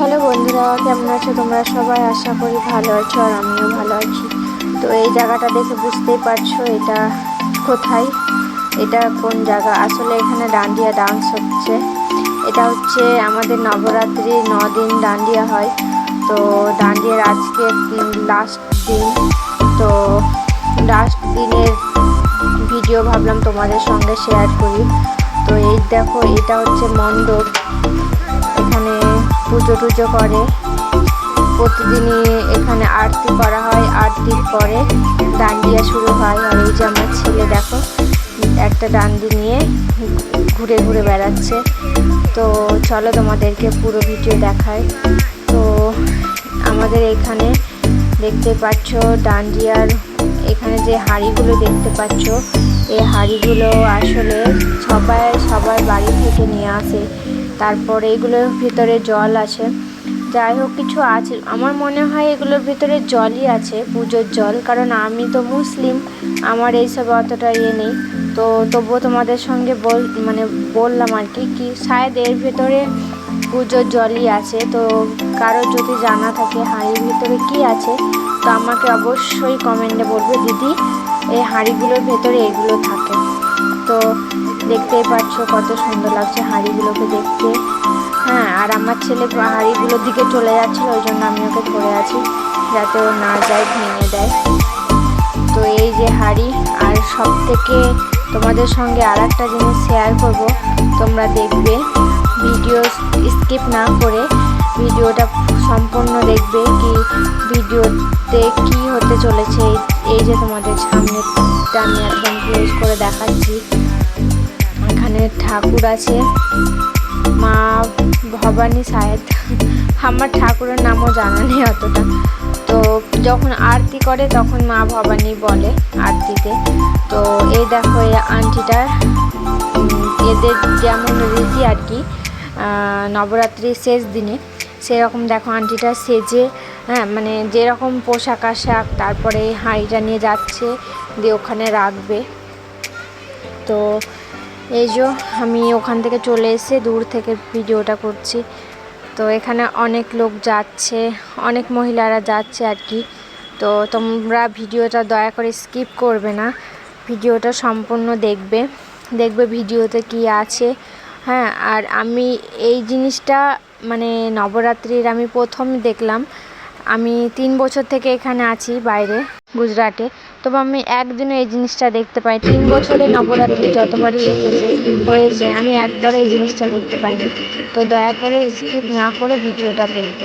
Hello বন্ধুরা, কেমন আছো তোমরা সবাই? আশা করি ভালো আছো আর আমিও ভালো আছি। তো এই জায়গাটা দেখে বুঝতেই পারছ এটা কোথায়? এটা কোন জায়গা? আসলে এখানে ডান্ডিয়া ডান্স হচ্ছে। এটা হচ্ছে আমাদের নবরাত্রি ন দিন ডান্ডিয়া হয়। তো ডান্ডিয়ার আজকে লাস্ট দিন। তো লাস্ট দিনের ভিডিও ভাবলাম তোমাদের সঙ্গে শেয়ার করি। তো এই দেখো, এটা হচ্ছে মণ্ডপ। এখানে পুজো টুজো করে। প্রতিদিনই এখানে আরতি করা হয়। আরতির পরে ডান্ডিয়া শুরু হয়। আর এই যে আমার ছেলে, দেখো, একটা ডান্ডি নিয়ে ঘুরে ঘুরে বেড়াচ্ছে। তো চলো তোমাদেরকে পুরো ভিডিও দেখায় তো আমাদের এখানে দেখতে পাচ্ছ ডান্ডিয়ার এখানে যে হাঁড়িগুলো দেখতে পাচ্ছ এই হাঁড়িগুলো আসলে সবাই, সবার বাড়ি থেকে নিয়ে আসে। তারপরে এগুলোর ভিতরে জল আছে। যাই হোক, কিছু আছে। আমার মনে হয় এগুলোর ভিতরে জলই আছে, পুজোর জল। কারণ আমি তো মুসলিম, আমার এইসব অতটা ইয়ে নেই। তো তবুও তোমাদের সঙ্গে বল মানে বললাম আর কি কি শায়দ এর ভেতরে পুজোর জলই আছে। তো কারও যদি জানা থাকে হাঁড়ির ভিতরে কি আছে, তো আমাকে অবশ্যই কমেন্টে বলবে। দিদি, এই হাঁড়িগুলোর ভেতরে এগুলো থাকে। তো দেখতেই পাচ্ছ কত সুন্দর লাগছে হাঁড়িগুলোকে দেখতে। হ্যাঁ আর আমার ছেলে হাঁড়িগুলোর দিকে চলে যাচ্ছিল ওই জন্য আমি ওকে ধরে আছি, যাতে ও না যায়, ভেঙে দেয়। তো এই যে হাঁড়ি, আর সব থেকে তোমাদের সঙ্গে আর একটা জিনিস শেয়ার করব, তোমরা দেখবে। ভিডিও স্কিপ না করে ভিডিওটা সম্পূর্ণ দেখবে কি ভিডিওতে কি হতে চলেছে, এই যে তোমাদের সামনে আমি একদম ক্লোজ করে দেখাচ্ছি। এখানে ঠাকুর আছে। মা ভবানী সাহেব। আমার ঠাকুরের নামও জানা নেই অতটা। তো যখন আরতি করে, তখন মা ভবানী বলে আরতিতে। তো এই দেখো, এই আন্টিটার এদের যেমন রীতি আর কি নবরাত্রির শেষ দিনে, সেরকম দেখো আন্টিটা সেজে হ্যাঁ মানে যেরকম পোশাক আশাক, তারপরে হাঁড়িটা নিয়ে যাচ্ছে, দিয়ে ওখানে রাখবে। তো এই যে আমি ওখান থেকে চলে এসে দূর থেকে ভিডিওটা করছি। তো এখানে অনেক লোক যাচ্ছে, অনেক মহিলারা যাচ্ছে আর কি। তো তোমরা ভিডিওটা দয়া করে স্কিপ করবে না, ভিডিওটা সম্পূর্ণ দেখবে দেখবে ভিডিওতে কি আছে। হ্যাঁ আর আমি এই জিনিসটা মানে নবরাত্রির আমি প্রথম দেখলাম। আমি তিন বছর থেকে এখানে আছি বাইরে। গুজরাটে। তবে আমি একদিনে এই জিনিসটা দেখতে পাই তিন বছরে নবরাত্রি যতবারই এসেছে হয়েছে, আমি একবারও এই জিনিসটা দেখতে পাইনি। তো দয়া করে স্কিপ না করে ভিডিওটা দেখতে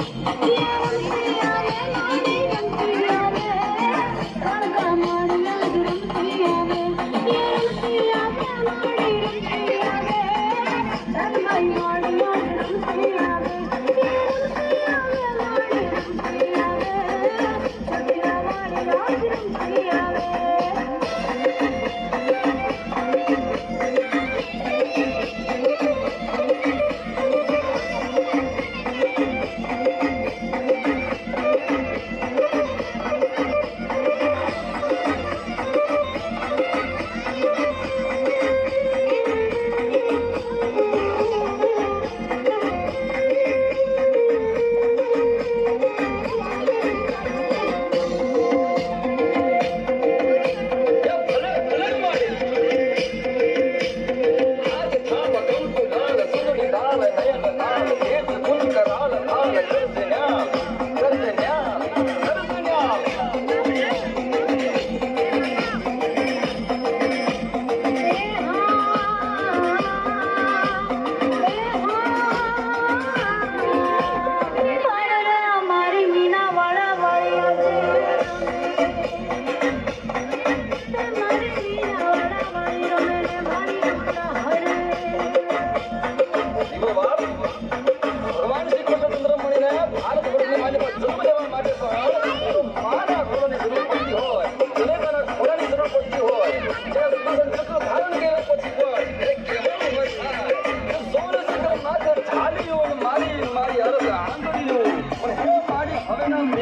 Yeah.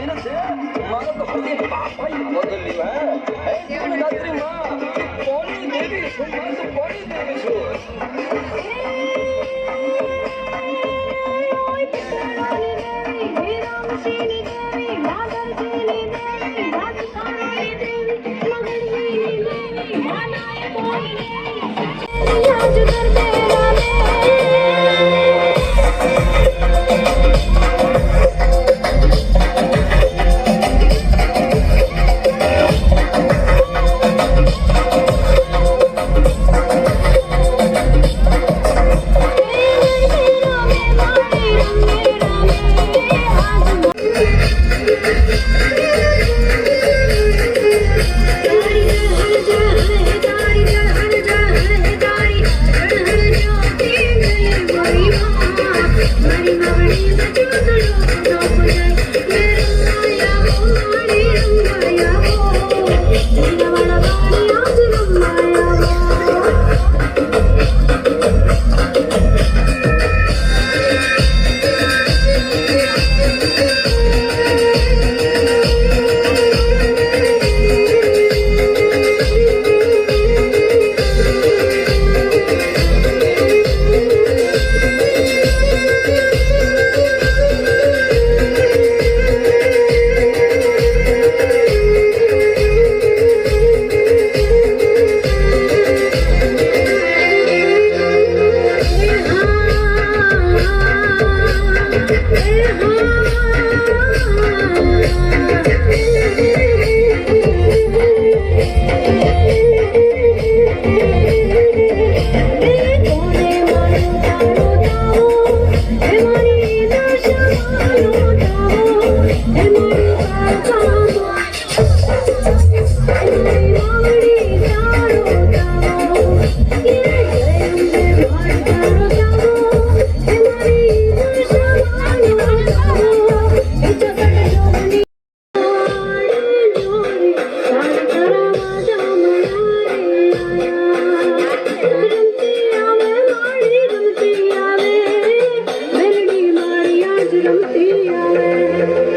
મારો તો ખુદ એક પાપાઈ બદલ્યું હે એવી રાત્રિ માં કોની દેવી છું મારે તો કોની દેવી છું રાજુ કરતા alegria.